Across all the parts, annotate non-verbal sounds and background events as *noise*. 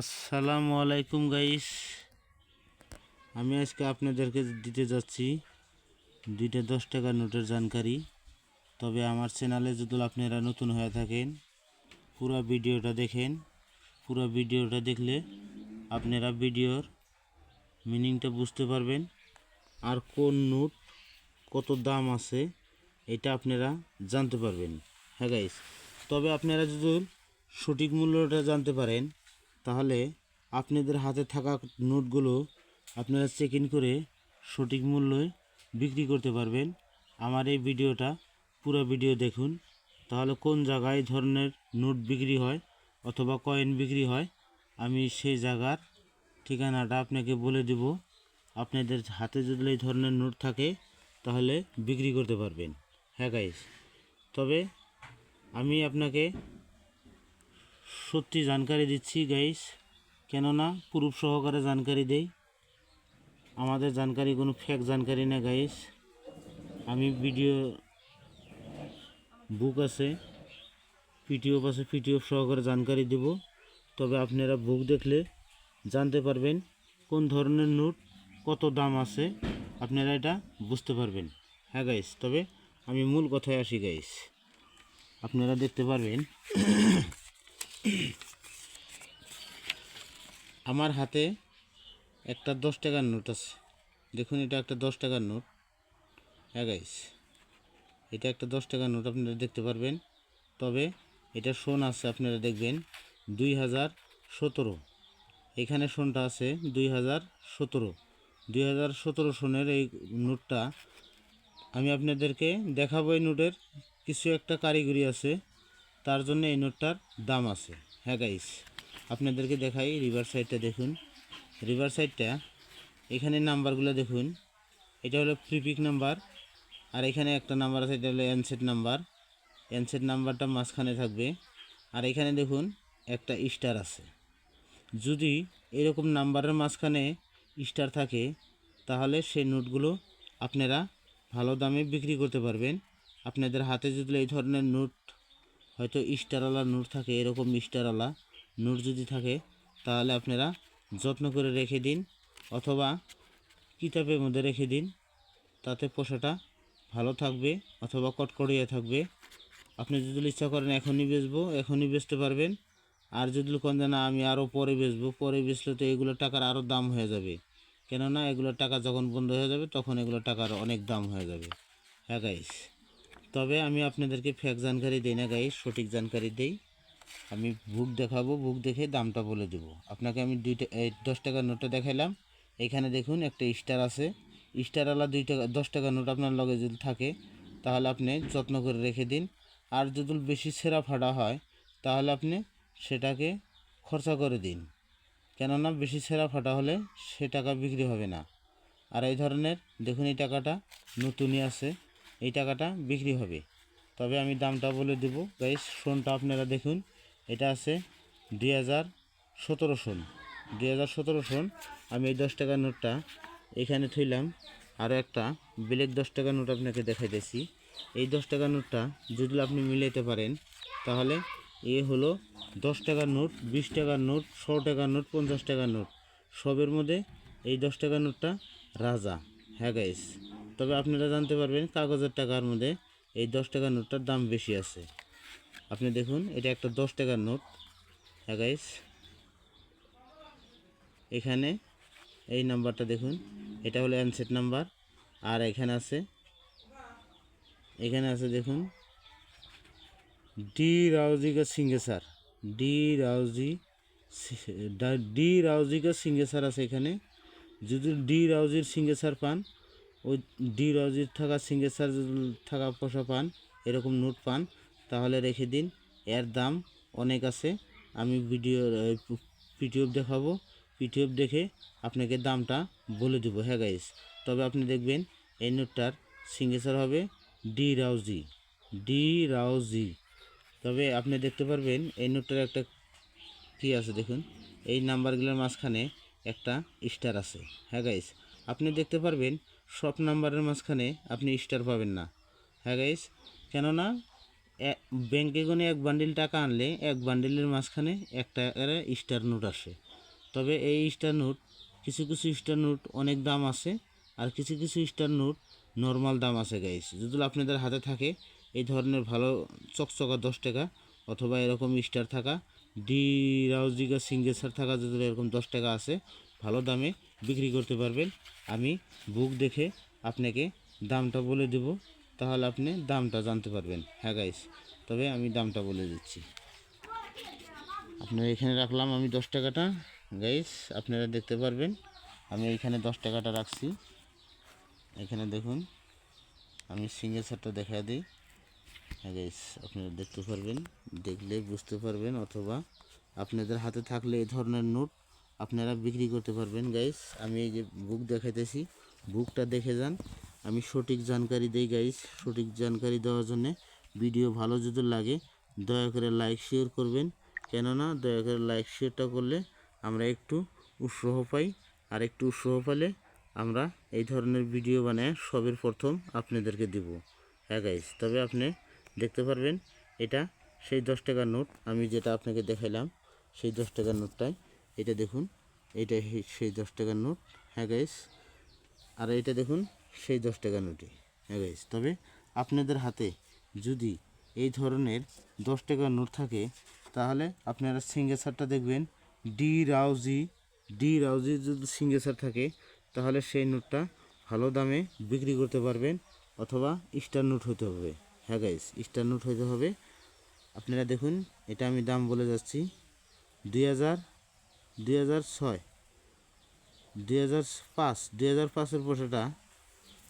আসসালামু আলাইকুম গাইস। আমি আজকে আপনাদেরকে দিতে যাচ্ছি দুইটা দশ টাকার নোটের জানকারি। তবে আমার চ্যানেলে যদি আপনারা নতুন হয়ে থাকেন, পুরো ভিডিওটা দেখেন। পুরো ভিডিওটা দেখলে আপনারা ভিডিওর মিনিংটা বুঝতে পারবেন। আর কোন নোট কত দাম আছে, এটা আপনারা জানতে পারবেন। হ্যাঁ গাইস, তবে আপনারা যদি সঠিক মূল্যটা জানতে পারেন তাহলে আপনাদের হাতে থাকা নোটগুলো আপনারা চেক ইন করে সঠিক মূল্যে বিক্রি করতে পারবেন। আমার এই ভিডিওটা পুরো ভিডিও দেখুন। তাহলে কোন জায়গায় ধরনের নোট বিক্রি হয় অথবা কয়েন বিক্রি হয়, আমি সেই জায়গার ঠিকানাটা আপনাকে বলে দেব। আপনাদের হাতে যদি এই ধরনের নোট থাকে, তাহলে বিক্রি করতে পারবেন। হ্যাঁ গাইস তবে আমি আপনাকে সত্যি জানকারি দিচ্ছি গাইস কেননা প্রুফ সহকারে জানকারি দেই। আমাদের জানকারি কোনো ফেক জানকারি না গাইস আমি ভিডিও বুক আছে। পিটিএফ আছে পিটিএফ সহকারে জানকারি দেব। তবে আপনারা বুক দেখলে জানতে পারবেন কোন ধরনের নোট, কত দাম আছে। আপনারা এটা বুঝতে পারবেন। হ্যাঁ গাইস তবে আমি মূল কথায় আসি গাইস আপনারা দেখতে পারবেন *clears throat* আমার হাতে একটা দশ টাকার নোট আছে। দেখুন, এটা একটা দশ টাকার নোট। হ্যাঁ গাইস এটা একটা দশ টাকার নোট, আপনারা দেখতে পারবেন। তবে এটা সোন আছে, আপনারা দেখবেন, দুই হাজার সতেরো। এখানে সোনটা আছে দুই হাজার সতেরো। দুই হাজার সতেরো সনের এই নোটটা আমি আপনাদেরকে দেখাবো। এই নোটের কিছু একটা কারিগরি আছে। তার জন্য এই নোটটার দাম আছে। হ্যাঁ গাইস আপনাদেরকে দেখাই রিভার সাইডটা দেখুন। রিভার সাইডটা এখানে নাম্বারগুলো দেখুন। এটা হলো প্রিপিক নাম্বার, আর এখানে একটা নাম্বার আছে, এটা হলো এনসেট নাম্বার। এনসেট নাম্বারটা মাঝখানে থাকবে। আর এখানে দেখুন, একটা স্টার আছে। যদি এরকম নাম্বারের মাঝখানে স্টার থাকে, তাহলে সেই নোটগুলো আপনারা ভালো দামে বিক্রি করতে পারবেন। আপনাদের হাতে যদি এই ধরনের নোট হয়তো স্টারওয়ালা নোট থাকে, এরকম স্টারওয়ালা নোট যদি থাকে, তাহলে আপনারা যত্ন করে রেখে দিন, অথবা কিতাবের মধ্যে রেখে দিন, তাতে পোষাটা ভালো থাকবে অথবা কটকড়িয়ে থাকবে। আপনি যদি ইচ্ছা করেন এখনই বেচবো, এখনই বেচতে পারবেন। আর যদি কোন না, আমি আরও পরে বেচবো পরে বেচলে তো এগুলো টাকার আরও দাম হয়ে যাবে। কেননা এগুলোর টাকা যখন বন্ধ হয়ে যাবে, তখন এগুলোর টাকার অনেক দাম হয়ে যাবে। হ্যাঁ গাইস তবে আমি আপনাদেরকে ফেক জানকারি দিই না গাইস সঠিক জানকারি দেই। আমি বুক দেখাবো বুক দেখে দামটা বলে দেবো। আপনাকে আমি দুইটা এই দশ টাকার নোটটা দেখাইলাম। এখানে দেখুন একটা স্টার আছে। স্টারওয়ালা দুই টাকা দশ টাকার নোট আপনার লগে যদি থাকে, তাহলে আপনি যত্ন করে রেখে দিন। আর যদি বেশি ছেঁড়া ফাটা হয়, তাহলে আপনি সেটাকে খরচা করে দিন। কেননা বেশি ছেঁড়া ফাটা হলে সে টাকা বিক্রি হবে না। আর এই ধরনের, দেখুন এই টাকাটা নতুনই আছে। এই টাকাটা বিক্রি হবে। তবে আমি দামটা বলে দেবো। গাইস সোনটা আপনারা দেখুন। এটা আছে দুই হাজার সতেরো সন দুই হাজার সতেরো সন আমি এই দশ টাকার নোটটা এখানে থইলাম। আরও একটা ব্ল্যাক দশ টাকার নোট আপনাকে দেখাইতেছি এই দশ টাকার নোটটা যদি আপনি মিলাইতে পারেন, তাহলে এ হলো দশ টাকার নোট, বিশ টাকার নোট শো টাকার নোট, পঞ্চাশ টাকার নোট। সবের মধ্যে এই দশ টাকার নোটটা রাজা। হ্যাঁ গাইস তবে আপনারা জানতে পারবেন কাগজের টাকার মধ্যে এই দশ টাকার নোটটার দাম বেশি আছে। আপনি দেখুন, এটা একটা দশ টাকার নোট। হ্যাঁ গাইস এখানে এই নাম্বারটা দেখুন, এটা হলো অ্যানসেট নাম্বার। আর এখানে আছে এখানে আছে দেখুন, ডি রাউজিকা সিঙ্গেসার। ডি রাউজি ডি রাউজিকা সিঙ্গেসার আছে এখানে। যদি ডি রাউজির সিঙ্গেসার পান ওই ডি রাউজির থাকা সিঙ্গেসার থাকা পয়সা পান, এরকম নোট পান, তাহলে রেখে দিন। এর দাম অনেক আছে। আমি ভিডিও পিটিএফ দেখাবো। পিটিএফ দেখে আপনাকে দামটা বলে দেবো হ্যাঁ গাইস তবে আপনি দেখবেন এই নোটটার সিঙ্গেসার হবে ডি রাউজি ডি রাউজি। তবে আপনি দেখতে পারবেন এই নোটটার একটা কী আছে দেখুন। এই নাম্বারগুলোর মাঝখানে একটা স্টার আছে হ্যাঁ গাইস আপনি দেখতে পারবেন সব নাম্বারের মাঝখানে আপনি স্টার পাবেন না। হ্যাঁ গাইস কেননা ব্যাংকে গনে এক বান্ডিল টাকা আনলে এক বান্ডিলের মাঝখানে এক টাকার স্টার নোট আসে। তবে এই স্টার নোট কিছু কিছু স্টার নোট অনেক দাম আছে আর কিছু কিছু স্টার নোট নর্মাল দাম আছে গাইস যদি আপনাদের হাতে থাকে এই ধরনের ভালো চকচকা দশ টাকা অথবা এরকম স্টার থাকা ডি রাউজিকা সিঙ্গেসার থাকা যদি এরকম দশ টাকা আছে, ভালো দামে বিক্রি করতে পারবেন। আমি বুক দেখে আপনাকে দামটা বলে দেব, তাহলে আপনি দামটা জানতে পারবেন। হ্যাঁ গাইস তবে আমি দামটা বলে দিচ্ছি। আপনার এখানে রাখলাম আমি দশ টাকাটা। গাইস আপনারা দেখতে পারবেন, আমি এইখানে দশ টাকাটা রাখছি। এখানে দেখুন, আমি সিঙ্গেসারটা দেখা দিই। হ্যাঁ গাইস আপনারা দেখতে পারবেন, দেখলে বুঝতে পারবেন, অথবা আপনাদের হাতে থাকলে এই ধরনের নোট আপনারা বিক্রি করতে পারবেন গাইস আমি এই যে বুক দেখাইতেছি বুকটা দেখে যান। আমি সঠিক জানকারি দেই গাইস সঠিক জানকারি দেওয়ার জন্য ভিডিও ভালো যদি লাগে, দয়া করে লাইক শেয়ার করবেন। কেননা, দয়া করে লাইক শেয়ারটা করলে আমরা একটু উৎসাহ পাই, আর একটু উৎসাহ পেলে আমরা এই ধরনের ভিডিও বানায় সবের প্রথম আপনাদেরকে দিব। হ্যাঁ গাইস তবে আপনি দেখতে পারবেন, এটা সেই দশ টাকার নোট, আমি যেটা আপনাকে দেখাইলাম, সেই দশ টাকার নোটটাই এটা দেখুন, এটা সেই দশ টাকার নোট হ্যাঁ গাইস আর এটা দেখুন, সেই দশ টাকার নোটই হ্যাঁ গাইস তবে আপনাদের হাতে যদি এই ধরনের দশ টাকার নোট থাকে, তাহলে আপনারা সিঙ্গেসারটা দেখবেন ডি রাউজি ডি রাউজি যদি সিঙ্গেসার থাকে, তাহলে সেই নোটটা ভালো দামে বিক্রি করতে পারবেন, অথবা স্টার নোট হতে হবে হ্যাঁ গাইস স্টার নোট হতে হবে। আপনারা দেখুন, এটা আমি দাম বলে যাচ্ছি, দুই হাজার দুই হাজার ছয় দুই হাজার পাঁচ দুই হাজার পাঁচের পয়সাটা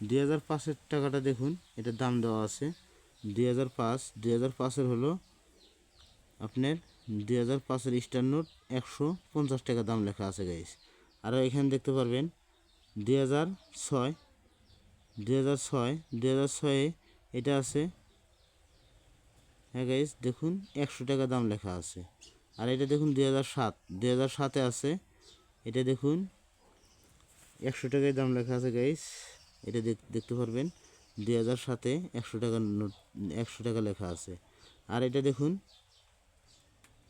দুই হাজার পাঁচের টাকাটা দেখুন এটার দাম দেওয়া আছে দুই হাজার পাঁচ দুই হাজার পাঁচের হলো আপনার দুই হাজার পাঁচের স্টার নোট একশো পঞ্চাশ টাকা দাম লেখা আছে গাইস আর এখানে দেখতে পারবেন দুই হাজার ছয় দুই হাজার ছয় দুই হাজার ছয়ে এটা আছে হ্যাঁ গাইস দেখুন একশো টাকা দাম লেখা আছে আর এটা দেখুন দুই হাজার সাত, দুই হাজার সাতে আছে। এটা দেখুন, একশো টাকায় দাম লেখা আছে গাইস এটা দেখ- দেখতে পারবেন, দুই হাজার সাতে একশো টাকা নোট, একশো টাকা লেখা আছে। আর এটা দেখুন,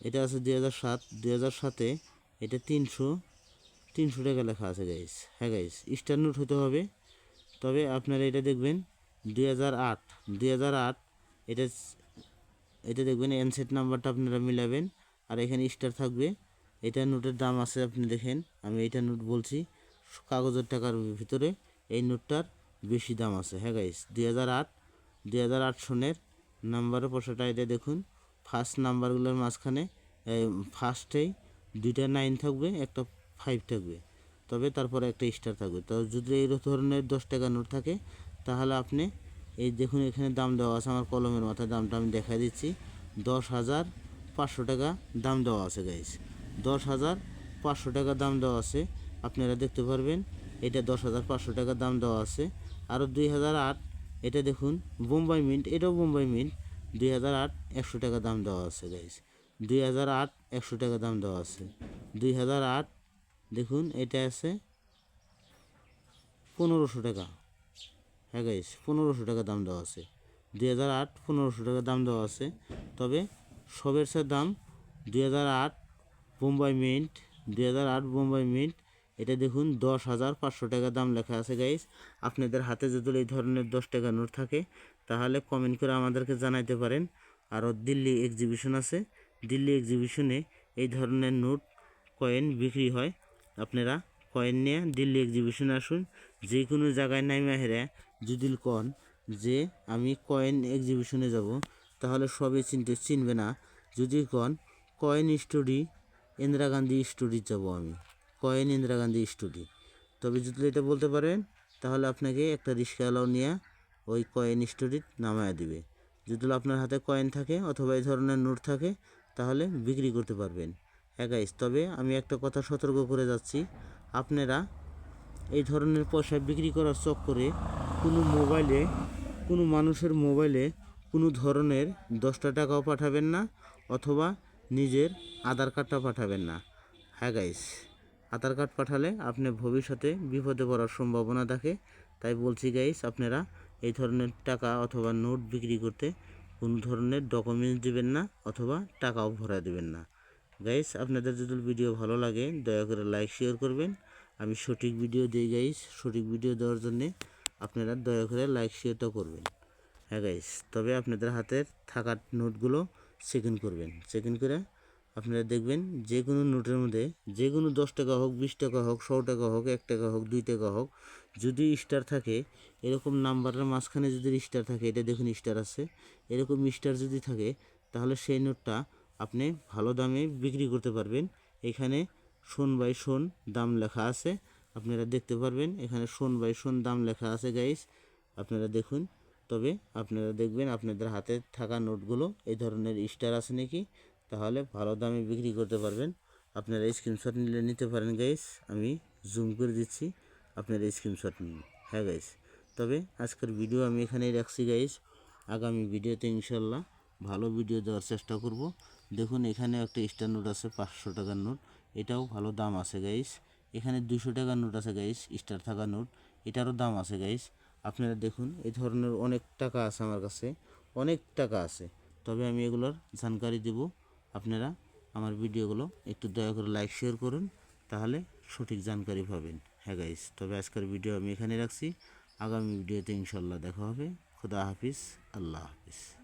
এটা আছে দুই হাজার সাত, দুই হাজার সাতে এটা তিনশো তিনশো টাকা লেখা আছে গাইস হ্যাঁ গাইস স্টার নোট হতে হবে। তবে আপনারা এটা দেখবেন, দুই হাজার আট, দুই হাজার আট, এটা এটা দেখবেন এনসেট নাম্বারটা আপনারা মিলাবেন। আর এখানে স্টার থাকবে। এটা নোটের দাম আছে, আপনি দেখেন। আমি এইটা নোট বলছি, কাগজের টাকার ভিতরে। এই নোটটার বেশি দাম আছে। হ্যাঁ গাইস দুই হাজার আট, দুই হাজার আট সনের নাম্বারের পয়সাটা এটা দেখুন। ফার্স্ট নাম্বারগুলোর মাঝখানে ফার্স্টেই দুইটা নাইন থাকবে, একটা ফাইভ থাকবে। তবে তারপরে একটা স্টার থাকবে। তো যদি এই ধরনের দশ টাকা নোট থাকে, তাহলে আপনি এই দেখুন এখানে দাম দেওয়া আছে, আমার কলমের মাথায় দামটা আমি দেখা দিচ্ছি। দশ হাজার পাঁচশো টাকা দাম দেওয়া আছে গাইস দশ হাজার পাঁচশো টাকা দাম দেওয়া আছে। আপনারা দেখতে পারবেন, এটা দশ হাজার পাঁচশো টাকা দাম দেওয়া আছে। আরও দুই হাজার আট, এটা দেখুন, বোম্বাই মিন্ট, এটাও বোম্বাই মিন্ট। দুই হাজার আট, একশো টাকা দাম দেওয়া আছে গাইস দুই হাজার আট, একশো টাকা দাম দেওয়া আছে। দুই হাজার আট, দেখুন, এটা আছে পনেরোশো টাকা। হ্যাঁ গাইস পনেরোশো টাকা দাম দেওয়া আছে। দুই হাজার আট, পনেরোশো টাকা দাম দেওয়া আছে। তবে সবের সে দাম দুই হাজার আট, বোম্বাই মিন্ট, দুই হাজার আট বোম্বাই মিন্ট। এটা দেখুন, দশ হাজার পাঁচশো টাকা দাম লেখা আছে গাইস আপনাদের হাতে যদি এই ধরনের দশ টাকা নোট থাকে, তাহলে কমেন্ট করে আমাদেরকে জানাইতে পারেন। আরও দিল্লি এক্সিবিশন আছে। দিল্লি এক্সিবিশনে এই ধরনের নোট কয়েন বিক্রি হয়। আপনারা কয়েন নিয়ে দিল্লি এক্সিবিশনে আসুন। যে কোনো জায়গায় নাইমা হেরে, যদি কন যে আমি কয়েন এক্সিবিশনে যাব তাহলে সবই চিনতে চিনবে না। যদি কন, coin story, Indira Gandhi story যাব আমি। Coin Indira Gandhi story. তবে যদি এটা বলতে পারেন, তাহলে আপনাকে একটা রিক্সাওয়ালাও নিয়ে ওই কয়েন স্টোরির নামায় দিবে। যদি আপনার হাতে কয়েন থাকে অথবা এই ধরনের নোট থাকে, তাহলে বিক্রি করতে পারবেন। একাইস তবে আমি একটা কথা সতর্ক করে যাচ্ছি। আপনারা এই ধরনের পয়সা বিক্রি করার চক্করে কোনো মোবাইলে কোনো মানুষের মোবাইলে কোনো ধরনের দশটা টাকাও পাঠাবেন না অথবা নিজের আধার কার্ডটা পাঠাবেন না। হ্যাঁ গাইস আধার কার্ড পাঠালে আপনি ভবিষ্যতে বিপদে পড়ার সম্ভাবনা থাকে। তাই বলছি গাইস আপনারা এই ধরনের টাকা অথবা নোট বিক্রি করতে কোনো ধরনের ডকুমেন্টস দিবেন না অথবা টাকাও ভরা দেবেন না। গাইস আপনাদের যদি ভিডিও ভালো লাগে, দয়া করে লাইক শেয়ার করবেন। আমি সঠিক ভিডিও দিই গাইস সঠিক ভিডিও দেওয়ার জন্যে আপনারা দয়া করে লাইক শেয়ারটা করবেন। হ্যাঁ গাইস তবে আপনাদের হাতের থাকা নোটগুলো চেক ইন করবেন। চেক ইন করে আপনারা দেখবেন যে কোনো নোটের মধ্যে যে কোনো দশ টাকা হোক, বিশ টাকা হোক শো টাকা হোক, এক টাকা হোক, দুই টাকা হোক, যদি স্টার থাকে, এরকম নাম্বারের মাঝখানে যদি স্টার থাকে, এটা দেখুন স্টার আছে, এরকম স্টার যদি থাকে, তাহলে সেই নোটটা আপনি ভালো দামে বিক্রি করতে পারবেন। এখানে শোন বাই শোন দাম লেখা আছে, আপনারা দেখতে পারবেন, এখানে শোন বাই শোন দাম লেখা আছে গাইস আপনারা দেখুন। তবে আপনারা দেখবেন আপনাদের হাতে থাকা নোটগুলো এই ধরনের স্টার আছে নাকি? তাহলে ভালো দামে বিক্রি করতে পারবেন। আপনারা স্ক্রিনশট নিলে নিতে পারেন গাইস আমি জুম করে দিচ্ছি, আপনারা স্ক্রিনশট নিন। হ্যাঁ গাইস তবে আজকের ভিডিও আমি এখানেই রাখছি গাইস আগামী ভিডিওতে ইনশাল্লাহ ভালো ভিডিও দেওয়ার চেষ্টা করব। দেখুন, এখানে একটা স্টার নোট আছে, পাঁচশো টাকার নোট এটাও ভালো দাম আছে গাইস এখানে দুশো টাকার নোট আছে গাইস স্টার থাকা নোট এটারও দাম আছে গাইস আপনারা দেখুন এই ধরনের অনেক টাকা আছে আমার কাছে, অনেক টাকা আছে। তবে আমি এগুলোর জানকারি দেব। আপনারা আমার ভিডিওগুলো একটু দয়া করে লাইক শেয়ার করুন, তাহলে সঠিক জানকারি পাবেন। হ্যাঁ গাইস তবে আজকের ভিডিও আমি এখানে রাখছি। আগামী ভিডিওতে ইনশাল্লাহ দেখা হবে। খুদা হাফিজ, আল্লাহ হাফিজ।